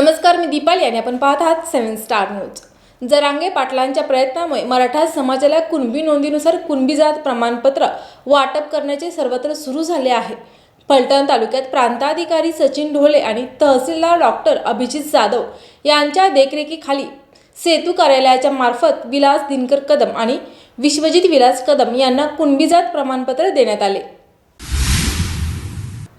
नमस्कार मी दीपाली आणि आपण पाहत आहात सेव्हन स्टार न्यूज. जरांगे पाटलांच्या प्रयत्नामुळे मराठा समाजाला कुणबी नोंदीनुसार कुणबी जात प्रमाणपत्र वाटप करण्याचे सर्वत्र सुरू झाले आहे. फलटण तालुक्यात प्रांताधिकारी सचिन ढोले आणि तहसीलदार डॉक्टर अभिजित जाधव यांच्या देखरेखीखाली सेतू कार्यालयाच्या मार्फत विलास दिनकर कदम आणि विश्वजित विलास कदम यांना कुणबी जात प्रमाणपत्र देण्यात आले.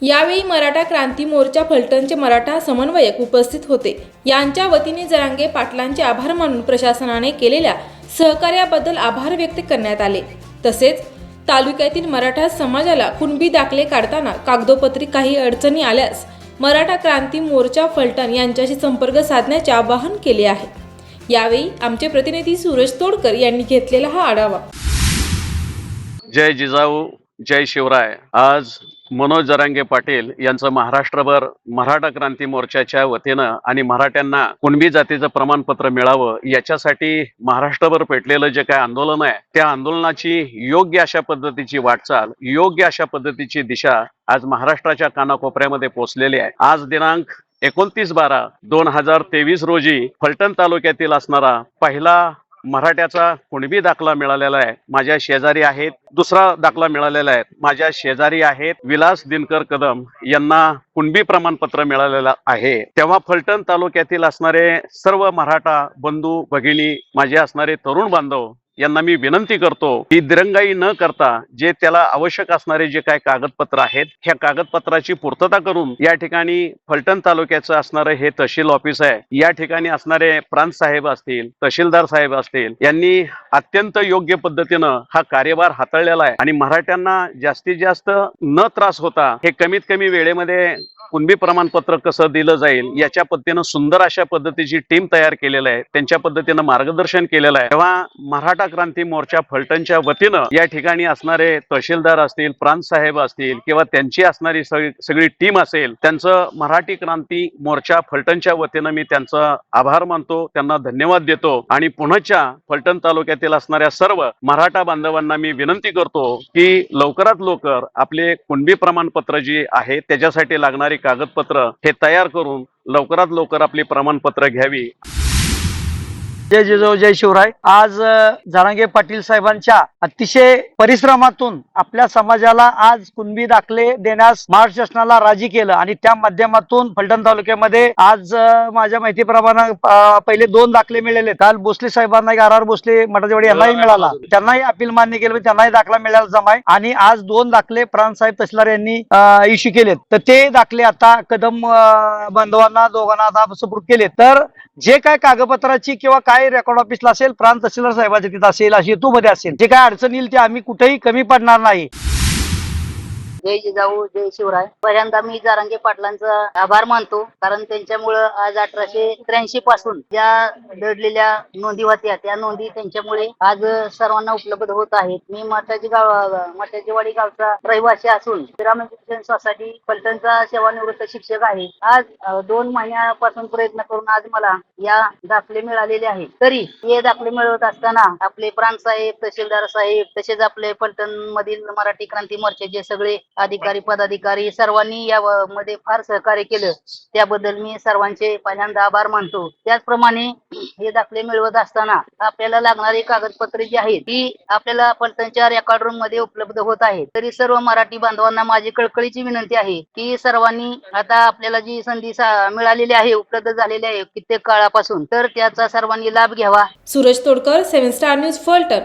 यावेळी मराठा क्रांती मोर्चा फलटणचे मराठा समन्वयक उपस्थित होते. यांच्या वतीने जरांगे पाटलांचे आभार मानून प्रशासनाने केलेल्या सहकार्याबद्दल आभार व्यक्त करण्यात आले. तसेच तालुक्यातील मराठा समाजाला कुणबी दाखले काढताना कागदोपत्री काही अडचणी आल्यास मराठा क्रांती मोर्चा फलटण यांच्याशी संपर्क साधण्याचे आवाहन केले आहे. यावेळी आमचे प्रतिनिधी सूरज तोडकर यांनी घेतलेला हा आढावा. जय जिजाऊ जय शिवराय. आज मनोज जरांगे पाटील यांचं महाराष्ट्रभर मराठा क्रांती मोर्चाच्या वतीनं आणि मराठ्यांना कुणबी जातीचं प्रमाणपत्र मिळावं याच्यासाठी महाराष्ट्रभर पेटलेलं जे काय आंदोलन आहे त्या आंदोलनाची योग्य अशा पद्धतीची वाटचाल योग्य अशा पद्धतीची दिशा आज महाराष्ट्राच्या कानाकोपऱ्यामध्ये पोहोचलेली आहे. आज दिनांक एकोणतीस बारा दोन हजार तेवीस रोजी फलटण तालुक्यातील असणारा पहिला मराठ्याचा कुणबी दाखला मिळालेला आहे. माझ्या शेजारी आहेत. दुसरा दाखला मिळालेला आहे. माझ्या शेजारी आहेत विलास दिनकर कदम. यांना कुणबी प्रमाणपत्र मिळालेलं आहे. तेव्हा फलटण तालुक्यातील असणारे सर्व मराठा बंधू भगिनी माझे असणारे तरुण बांधव यांना मी विनंती करतो की दिरंगाई न करता जे त्याला आवश्यक असणारे जे काय कागदपत्र आहेत ह्या कागदपत्राची पूर्तता करून या ठिकाणी फलटण तालुक्याचं असणारं हे तहसील ऑफिस आहे. या ठिकाणी असणारे प्रांत साहेब असतील तहसीलदार साहेब असतील यांनी अत्यंत योग्य पद्धतीनं हा कार्यभार हाताळलेला आहे. आणि मराठ्यांना जास्तीत जास्त न त्रास होता हे कमीत कमी वेळेमध्ये कुणबी प्रमाणपत्र कसं दिलं जाईल याच्या पद्धतीनं सुंदर अशा पद्धतीची टीम तयार केलेलं आहे त्यांच्या पद्धतीनं मार्गदर्शन केलेलं आहे. तेव्हा मराठा क्रांती मोर्चा फलटणच्या वतीनं या ठिकाणी असणारे तहसीलदार असतील प्रांत साहेब असतील किंवा त्यांची असणारी सगळी सगळी टीम असेल त्यांचं मराठी क्रांती मोर्चा फलटणच्या वतीनं मी त्यांचा आभार मानतो त्यांना धन्यवाद देतो. आणि पुण्याच्या फलटण तालुक्यातील असणाऱ्या सर्व मराठा बांधवांना मी विनंती करतो की लवकरात लवकर आपले कुणबी प्रमाणपत्र जे आहे त्याच्यासाठी लागणारी कागदपत्र हे तयार करून लवकरात लवकर आपली प्रमाणपत्र घ्यावी. जय जिजाऊ जय शिवराय. आज जरांगे पाटील साहेबांच्या अतिशय परिश्रमातून आपल्या समाजाला आज कुणबी दाखले देण्यास महाराष्ट्र शासनाला राजी केलं आणि त्या माध्यमातून फलटण तालुक्यामध्ये आज माझ्या माहितीप्रमाणे पहिले दोन दाखले मिळाले काल भोसले साहेबांना आर आर भोसले मठाचेवाडी यांनाही मिळाला. त्यांनाही अपील मान्य केलं म्हणजे त्यांनाही दाखला मिळाला जमाय. आणि आज दोन दाखले प्रांत साहेब तहसीलदार यांनी इश्यू केलेत. तर ते दाखले आता कदम बांधवांना दोघांना आता सुपूर्द केले तर जे काय कागदपत्राची किंवा काय रेकॉर्ड ऑफिसला असेल प्रांत तहसीलदार साहेबाच्या तिथं असेल अशी मध्ये असेल. जे काय अडचण येईल ते आम्ही कुठेही कमी पडणार नाही. जय जिजाऊ जय शिवराय. पहिल्यांदा मी जारांगे पाटलांचा आभार मानतो कारण त्यांच्यामुळं आज अठराशे त्र्याऐंशी पासून ज्या दडलेल्या नोंदी होत्या त्या नोंदी त्यांच्यामुळे आज सर्वांना उपलब्ध होत आहेत. मी माताजी गाव माताजीवाडी गावचा रहिवासी असून श्रीराम एज्युकेशन सोसायटी फलटणचा सेवानिवृत्त शिक्षक आहे. आज दोन महिन्यापासून प्रयत्न करून आज मला या दाखले मिळालेले आहेत. तरी हे दाखले मिळवत असताना आपले प्राण साहेब तहसीलदार साहेब तसेच आपले फलटण मधील मराठी क्रांती मोर्चाचे सगळे अधिकारी पदाधिकारी सर्वांनी या मध्ये फार सहकार्य केलं. त्याबद्दल मी सर्वांचे पहिल्यांदा आभार मानतो. त्याचप्रमाणे हे दाखले मिळवत असताना आपल्याला लागणारी कागदपत्रे जी आहेत ती आपल्याला फलटणच्या रेकॉर्ड रूममध्ये उपलब्ध होत आहेत. तरी सर्व मराठी बांधवांना माझी कळकळीची विनंती आहे की सर्वांनी आता आपल्याला जी संधी मिळालेली आहे उपलब्ध झालेली आहे कित्येक काळापासून तर त्याचा सर्वांनी लाभ घ्यावा. Suraj Todkar seven star news Phaltan.